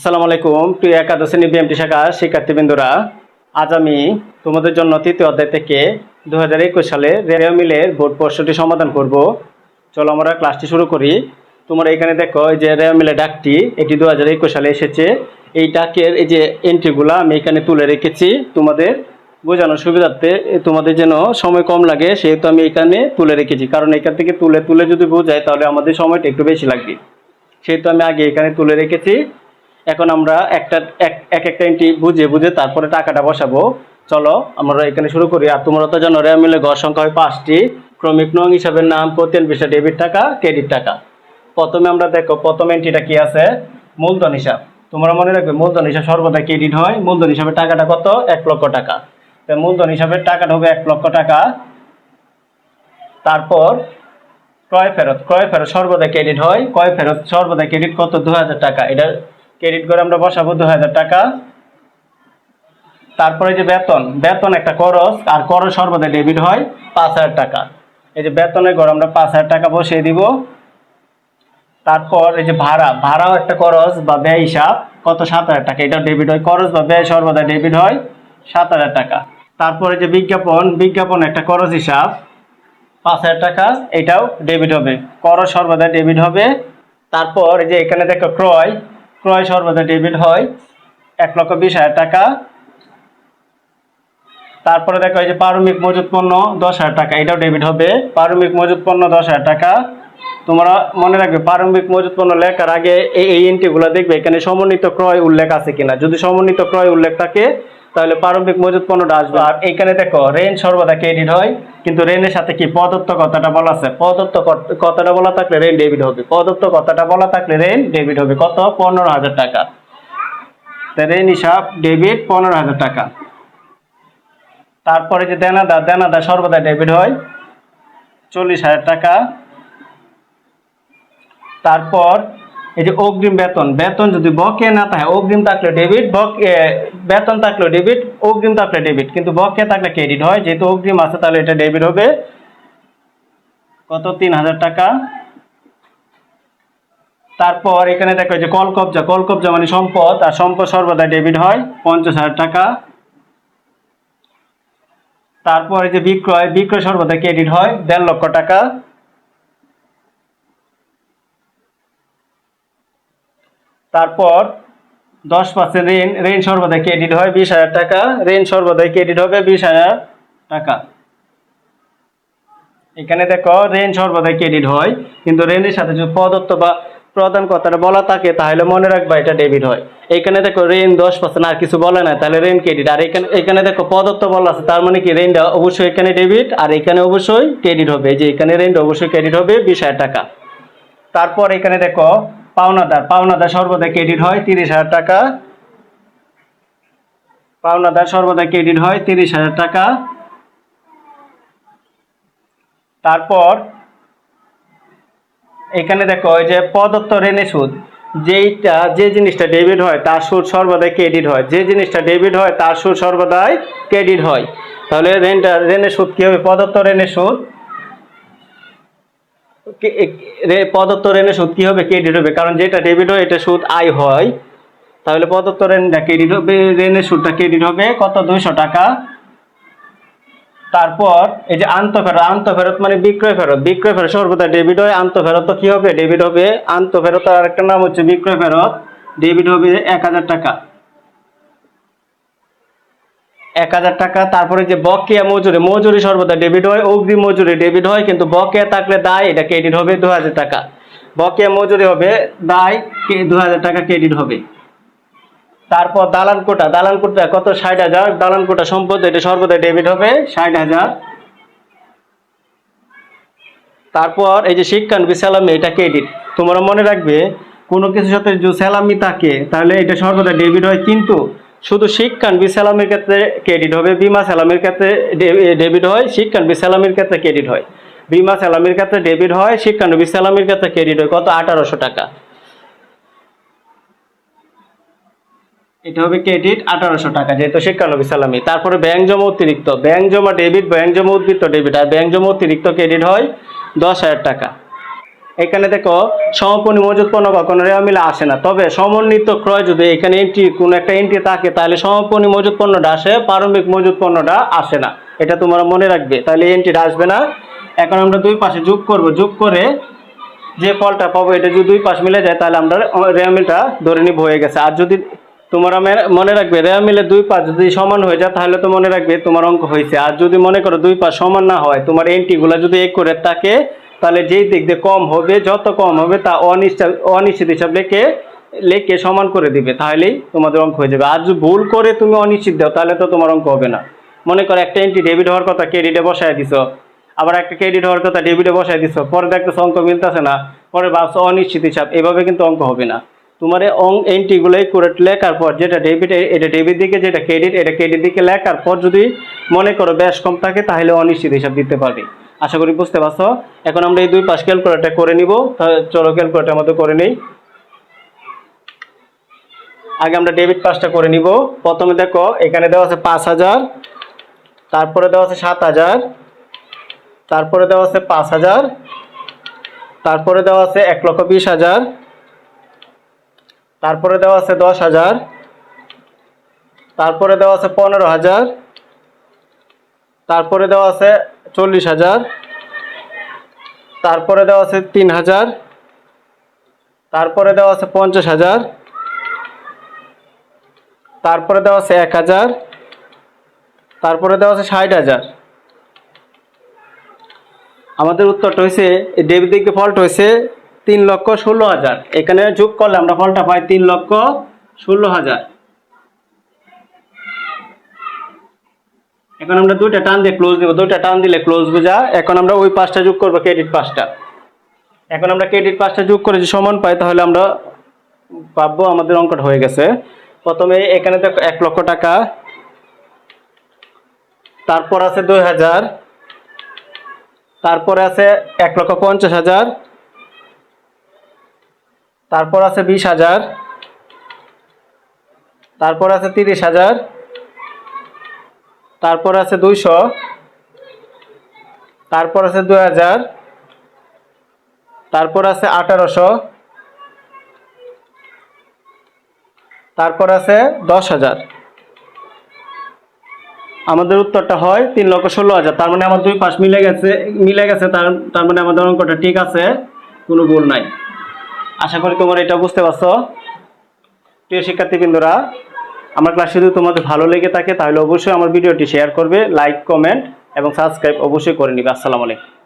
আসসালামু আলাইকুম, প্রিয় একাদশ শ্রেণি বিএমটি শাখা শিক্ষার্থীবৃন্দরা। আজ আমি তোমাদের জন্য তৃতীয় অধ্যায় থেকে দু হাজার একুশ সালে রেডিও মিলের বোর্ড প্রশ্নটি সমাধান করব। চলো আমরা ক্লাসটি শুরু করি। তোমরা এখানে দেখো যে রেডিও মিলের ডাকটি এটি দু হাজার একুশ সালে এসেছে। এই ডাকের এই যে এন্ট্রিগুলো আমি এখানে তুলে রেখেছি। তোমাদের বোঝানোর সুবিধার্থে তোমাদের যেন সময় কম লাগে, সেহেতু আমি এখানে তুলে রেখেছি। কারণ এখান থেকে তুলে তুলে যদি বোঝায়, তাহলে আমাদের সময়টা একটু বেশি লাগবে। সেহেতু আমি আগে এখানে তুলে রেখেছি। এখন আমরা একটা, এক এক একটা এন্ট্রি বুঝে বুঝে তারপরে টাকাটা বসাবো। চলো, আমরা এখানে শুরু করি। আর তোমরা তো জানো রেয়া মিলে ঘর সংখ্যা হয় পাঁচটি। ক্রমিক নং হিসাবে নাম প্রত্যেক বিষয়, ডেবিট টাকা, ক্রেডিট টাকা। প্রথমে আমরা দেখো, প্রথম এন্ট্রিটা কি আছে? মূলধন হিসাব। তোমরা মনে রাখবে, মূলধন হিসাব সর্বদা ক্রেডিট হয়। মূলধন হিসাবে টাকাটা কত? এক লক্ষ টাকা। মূলধন হিসাবে টাকাটা হবে এক লক্ষ টাকা। তারপর, ক্রয় ফেরত। ক্রয় ফেরত সর্বদা ক্রেডিট হয়। ক্রয় ফেরত সর্বদা ক্রেডিট কত? দু হাজার টাকা। এটা ক্রেডিট করে আমরা বসাবো দু হাজার টাকা। তারপরে যে বেতন বেতন একটা খরচ, আর খরচ সর্বদা ডেবিট হয় পাঁচ হাজার টাকা। এই যে বেতনের ঘর আমরা পাঁচ হাজার টাকা বসিয়ে দিব। তারপর এই যে ভাড়া, ভাড়াও একটা খরচ বা ব্যয় হিসাব, কত সাত হাজার টাকা এটা ডেবিট হয়। খরচ বা ব্যয় সর্বদা ডেবিট হয় সাত হাজার টাকা। তারপরে যে বিজ্ঞাপন বিজ্ঞাপন একটা খরচ হিসাব, পাঁচ হাজার টাকা, এটাও ডেবিট হবে। খরচ সর্বদা ডেবিট হবে। তারপর এই যে এখানে দেখো ক্রয় ক্রয় সর্বদা ডেবিট হয় এক লক্ষ বিশ হাজার টাকা। তারপরে দেখা এই যে পারমিক মজুত পণ্য দশ হাজার টাকা, এটাও ডেবিট হবে। পারমিক মজুত পণ্য দশ হাজার টাকা। তোমরা মনে রাখবে, প্রারম্ভিক মজুত পণ্য লেখার আগে এই এন্ট্রিগুলো দেখবে, এখানে সমন্বিত ক্রয় উল্লেখ আছে কিনা। যদি সমন্বিত ক্রয় উল্লেখ থাকে তাহলে প্রারম্ভিক মজুত পণ্যটা আসবে। আর এখানে দেখো, রেন সর্বদা ক্রেডিট হয়, কিন্তু রেনের সাথে কি প্রদত্ত কথাটা বলা আছে? প্রদত্ত কথাটা বলা থাকলে রেন ডেবিট হবে। প্রদত্ত কথাটা বলা থাকলে রেন ডেবিট হবে। কত? পনেরো হাজার টাকা। রেন হিসাব ডেবিট পনেরো হাজার টাকা। তারপরে যে দেনাদার দেনাদার সর্বদা ডেবিট হয় চল্লিশ হাজার টাকা। তারপর এই যে অগ্রিম বেতন বেতন যদি বকে না থাকে, অগ্রিম থাকলে ডেবিট বক বেতন থাকলে ডেবিট অগ্রিম থাকলে ডেবিট কিন্তু বকে থাকলে ক্রেডিট হয়, যেহেতু অগ্রিম আছে তাহলে এটা ডেবিট হবে। কত? তিন হাজার টাকা। তারপর এখানে দেখো যে কল কবজা কল কবজা মানে সম্পদ, আর সম্পদ সর্বদা ডেবিট হয়, পঞ্চাশ হাজার টাকা। তারপর যে বিক্রয় বিক্রয় সর্বদা ক্রেডিট হয়, দেড় লক্ষ টাকা। তারপর দশ পার্সেন্ট ঋণ ঋণ সর্বদাই ক্রেডিট হয় বিশ হাজার টাকা, ঋণ সর্বদাই ক্রেডিট হবে বিশ হাজার টাকা। এখানে দেখো, ঋণ সর্বদাই ক্রেডিট হয়, কিন্তু ঋণের সাথে যদি প্রদত্ত বা প্রদান কথাটা বলা থাকে, তাহলে মনে রাখবা এটা ডেবিট হয়। এখানে দেখো, ঋণ দশ পার্সেন্ট আর কিছু বলে না, তাহলে ঋণ ক্রেডিট আর এখানে এখানে দেখো, প্রদত্ত বলা আছে, তার মানে কি, ঋণটা অবশ্যই এখানে ডেবিট আর এখানে অবশ্যই ক্রেডিট হবে। যে এখানে ঋণটা অবশ্যই ক্রেডিট হবে বিশ হাজার টাকা। তারপর এখানে দেখো পাওনাদার পাওনাদার সর্বদা ক্রেডিট হয় তিরিশ হাজার টাকা। পাওনাদার সর্বদা ক্রেডিট হয় তিরিশ হাজার টাকা। তারপর, এখানে দেখো যে প্রদত্ত ঋণের সুদ, যেইটা, যে জিনিসটা ডেবিট হয়, তার সুদ সর্বদাই ক্রেডিট হয়। যে জিনিসটা ডেবিট হয়, তার সুদ সর্বদাই ক্রেডিট হয়। তাহলে ঋণটা, ঋণের সুদ কী হবে? প্রদত্ত ঋণের সুদ। প্রদত্ত ঋণের সুদ কি হবে? ক্রেডিট হবে। কারণ যেটা ডেবিট হয়, এটা সুদ আয় হয়। তাহলে প্রদত্ত ঋণটা ক্রেডিট হবে, ঋণের সুদটা ক্রেডিট হবে কত? দুইশো টাকা। তারপর, এই যে আন্ত ফেরত আন্ত ফেরত মানে বিক্রয় ফেরত। বিক্রয় ফেরত, সর্বদা ডেবিট হয়, আন্ত ফেরত তো কি হবে? ডেবিট হবে, আন্ত ফেরত আর একটা নাম হচ্ছে বিক্রয় ফেরত। ডেবিট হবে এক হাজার টাকা। এক হাজার টাকা, তারপরে যে বকেয়া মজুরি মজুরি সর্বদা ডেবিট হয়, অগ্রিম মজুরি ডেবিট হয়, কিন্তু বকেয়া থাকলে দায়, এটা ক্রেডিট হবে দু হাজার টাকা। বকেয়া মজুরি হবে, দায় দু হাজার টাকা ক্রেডিট হবে। তারপর দালান কোটা দালান কোটা কত? ষাট হাজার। দালান কোটা সম্পদ এটা সর্বদা ডেবিট হবে ষাট হাজার। তারপর এই যে শিক্ষানবী স্যালামি, এটা ক্রেডিট তোমরা মনে রাখবে, কোনো কিছুর সাথে যদি স্যালামি থাকে, তাহলে এটা সর্বদা ডেবিট হয়, কিন্তু শুধু শিক্ষানবী স্যালামির ক্ষেত্রে ক্রেডিট হবে বিমা সালামের ক্ষেত্রে ডেবিট হয় শিক্ষানবী স্যালামির ক্ষেত্রে ক্রেডিট হয়। বিমা স্যালামির ক্ষেত্রে ডেবিট হয় শিক্ষানবী স্যালামির ক্ষেত্রে ক্রেডিট হয়। কত? আঠারোশো টাকা। এটা হবে ক্রেডিট আঠারোশো টাকা, যেহেতু শিক্ষানবী সালামি। তারপরে ব্যাংক জমা অতিরিক্ত। ব্যাংক জমা ডেবিট ব্যাংক জমা উদ্বৃত্ত ডেবিট আর ব্যাংক জমা অতিরিক্ত ক্রেডিট হয় দশ হাজার টাকা। এখানে দেখো সমপনি মজুত পণ্য কখনো রেওয়া মিলে আসে না। তবে সমন্বিত ক্রয় যদি এখানে এন্ট্রি কোনো একটা এন্ট্রি থাকে, তাহলে সমপনি মজুত পণ্যটা আসে, প্রারম্ভিক মজুত পণ্যটা আসে না। এটা তোমরা মনে রাখবে। তাহলে এন্ট্রিটা আসবে না। এখন আমরা দুই পাশে যোগ করব। যোগ করে যে ফলটা পাবো, এটা যদি দুই পাশ মিলে যায়, তাহলে আমরা রেওয়া মিলটা ধরে নিব হয়ে গেছে। আর যদি তোমরা মনে রাখবে রেওয়া মিলে দুই পাশ যদি সমান হয়ে যায়, তাহলে তো মনে রাখবে তোমার অঙ্ক হয়েছে। আর যদি মনে করো দুই পাশ সমান না হয়, তোমার এন্ট্রিগুলো যদি এক করে থাকে তাহলে যেই দিক দিয়ে কম হবে, যত কম হবে তা অনিশ্চিত অনিশ্চিত হিসাব লেখে লেখে সমান করে দিবে, তাহলেই তোমাদের অঙ্ক হয়ে যাবে। আর ভুল করে তুমি অনিশ্চিত দাও, তাহলে তো তোমার অঙ্ক হবে না। মনে করো একটা এন্ট্রি ডেবিট হওয়ার কথা ক্রেডিটে বসায় দিছো, আবার একটা ক্রেডিট হওয়ার কথা ডেবিটে বসায় দিছো, পরে দেখতেছো অঙ্ক মিলতেছে না, পরে ভাবছ অনিশ্চিত হিসাব, এভাবে কিন্তু অঙ্ক হবে না। তোমার অং এন্ট্রিগুলো করে লেখার পর যেটা ডেবিট এটা ডেবিট দিকে, যেটা ক্রেডিট এটা ক্রেডিট দিকে লেখার পর যদি মনে করো বেশ কম থাকে, তাহলে অনিশ্চিত হিসাব দিতে পারবে। আশা করি বুঝতে পারছ। এখন আমরা এই দুই পাশ ক্যালকুলেটর করে নিব। চলো ক্যালকুলেটর মতো করে নেই। আগে আমরা ডেবিট পাসটা করে নিব। প্রথমে দেখো, এখানে দেওয়া আছে পাঁচ হাজার, তারপরে দেওয়া আছে সাত হাজার, তারপরে দেওয়া আছে পাঁচ হাজার, তারপরে দেওয়া আছে এক লক্ষ বিশ হাজার, তারপরে দেওয়া আছে দশ হাজার, তারপরে দেওয়া আছে পনেরো হাজার, তারপরে দেওয়া আছে চল্লিশ হাজার। তারপরে দেওয়া আছে তিন হাজার। তারপরে দেওয়া আছে পঞ্চাশ হাজার। তারপরে দেওয়া আছে এক হাজার। তারপরে দেওয়া আছে ষাট হাজার। আমাদের উত্তরটা হয়েছে ডেবিট দিকে ফল্ট হয়েছে তিন লক্ষ ষোলো হাজার। এখানে যোগ করলে আমরা ফলটা পাই তিন লক্ষ ষোলো হাজার। এখন আমরা দুইটা টান দিয়ে ক্লোজ দেবো। দুইটা টান দিলে ক্লোজ বোঝা, এখন আমরা ওই পাঁচটা যোগ করব ক্রেডিট পাঁচটা এখন আমরা ক্রেডিট পাঁচটা যোগ করে যে সমান পাই, তাহলে আমরা পাবো, আমাদের অঙ্কটা হয়ে গেছে। প্রথমে এখানে দেখো এক লক্ষ টাকা, তারপর আছে দুই হাজার, তারপরে আছে এক লক্ষ পঞ্চাশ হাজার, তারপর আছে বিশ হাজার, তারপর আছে তিরিশ হাজার তারপর আছে দুইশো। তারপর আছে দুই হাজার। তারপর আছে আঠারোশো। তারপর আছে দশ হাজার। আমাদের উত্তরটা হয় তিন লক্ষ ষোলো হাজার। তার মানে আমার দুই পাশ মিলে গেছে মিলে গেছে, তার তার মানে আমাদের অঙ্কটা ঠিক আছে, কোনো ভুল নাই। আশা করি তোমরা এটা বুঝতে পারছ। প্রিয় শিক্ষার্থীবৃন্দরা আমার ক্লাস যদি তোমাদের ভালো লেগে থাকে, তাহলে অবশ্যই আমার ভিডিওটি শেয়ার করবে লাইক কমেন্ট এবং সাবস্ক্রাইব অবশ্যই করে নিবে। আসসালামু আলাইকুম।